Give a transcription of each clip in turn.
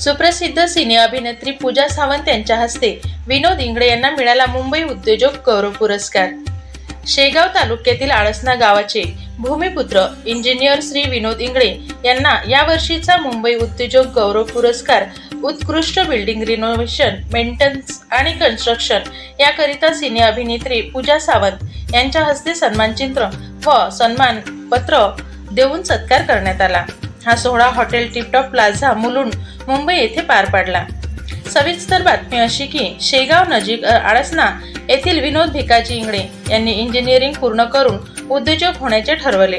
सुप्रसिद्ध सिने अभिनेत्री पूजा सावंत यांच्या हस्ते विनोद इंगळे यांना मिळाला मुंबई उद्योजक गौरव पुरस्कार. शेगाव तालुक्यातील आळसना गावाचे भूमिपुत्र इंजिनियर श्री विनोद इंगळे यांना यावर्षीचा मुंबई उद्योजक गौरव पुरस्कार उत्कृष्ट बिल्डिंग रिनोव्हेशन मेंटेनन्स आणि कन्स्ट्रक्शन याकरिता सिने अभिनेत्री पूजा सावंत यांच्या हस्ते सन्मानचित्र व सन्मान पत्र देऊन सत्कार करण्यात आला. हा सोहळा hotel Tiptop Plaza Mulund Mumbai येथे पार पडला. सविस्तर बातमी अशी की शेगाव नजीक आळसना येथील विनोद भिकाजी इंगळे यांनी इंजिनिअरिंग पूर्ण करून उद्योजक होण्याचे ठरवले.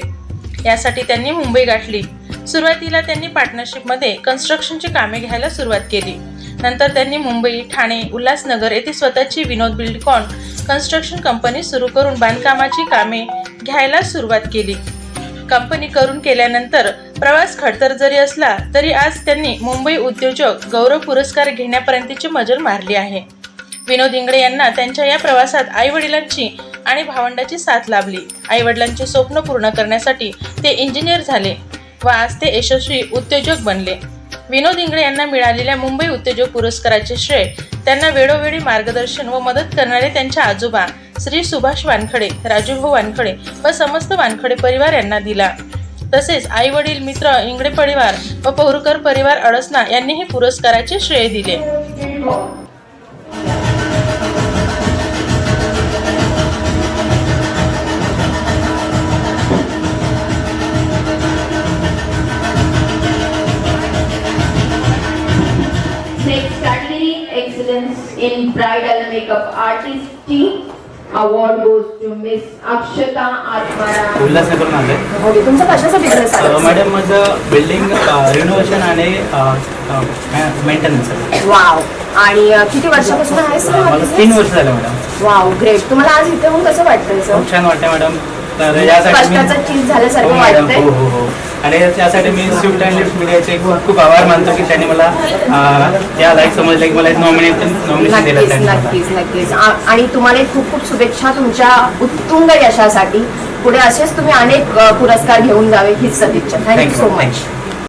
यासाठी त्यांनी मुंबई गाठली. सुरुवातीला त्यांनी पार्टनरशिपमध्ये कन्स्ट्रक्शनची कामे घ्यायला सुरुवात केली. नंतर त्यांनी मुंबई ठाणे उल्हासनगर येथे स्वतःची विनोद बिल्डकॉन कन्स्ट्रक्शन कंपनी सुरू करून बांधकामाची कामे घ्यायला सुरुवात केली. कंपनी करून केल्यानंतर प्रवास खडतर जरी असला तरी आज त्यांनी मुंबई उद्योजक गौरव पुरस्कार घेण्यापर्यंतची मजल मारली आहे. विनोद इंगळे यांना त्यांच्या या प्रवासात आई वडिलांची आणि भावंडाची साथ लाभली. आई वडिलांचे स्वप्न पूर्ण करण्यासाठी ते इंजिनियर झाले व आज ते यशस्वी उद्योजक बनले. विनोद इंगळे यांना मिळालेल्या मुंबई उद्योजक पुरस्काराचे श्रेय त्यांना वेळोवेळी मार्गदर्शन व मदत करणारे त्यांच्या आजोबा श्री सुभाष वानखडे राजूभाऊ वानखडे व समस्त वानखडे परिवार यांना दिला. तसेच आई वडील मित्र इंगळे परिवार व पौरकर परिवार अडसना यांनीही पुरस्काराचे श्रेय दिले in bridal makeup artistry. Award goes to Miss Akshata Atmara. उल्हासनगरून आले ओके तुमचा कशाचा बिझनेस आहे? मॅडम माझं बिल्डिंग रिनोव्हेशन आणि मेंटेनन्स वाव आणि अ, किती वर्षापासून आहे सर हा मला तीन? वर्ष झाले मॅडम वाव ग्रेट तुम्हाला आज इथे होऊन कसं वाटतंय सर खूप छान वाटते मॅडम तर यासाठी मी कष्टाचं चीज हो झाल्यासारखं मॅडम वाटतंय. हो हो हो. आणि त्यासाठी मी स्विफ्ट अँड लिफ्ट मीडियाचे खूप खूप आभार मानतो की त्यांनी मला या लाईक समजलं की मला नॉमिनेशन नॉमिनेशन दिलं नक्कीच. नक्कीच आणि तुम्हाला खूप खूप शुभेच्छा तुमच्या उत्तुंग यशासाठी. पुढे असेच तुम्ही अनेक पुरस्कार घेऊन जावे हीच सदिच्छा. Thank you so much.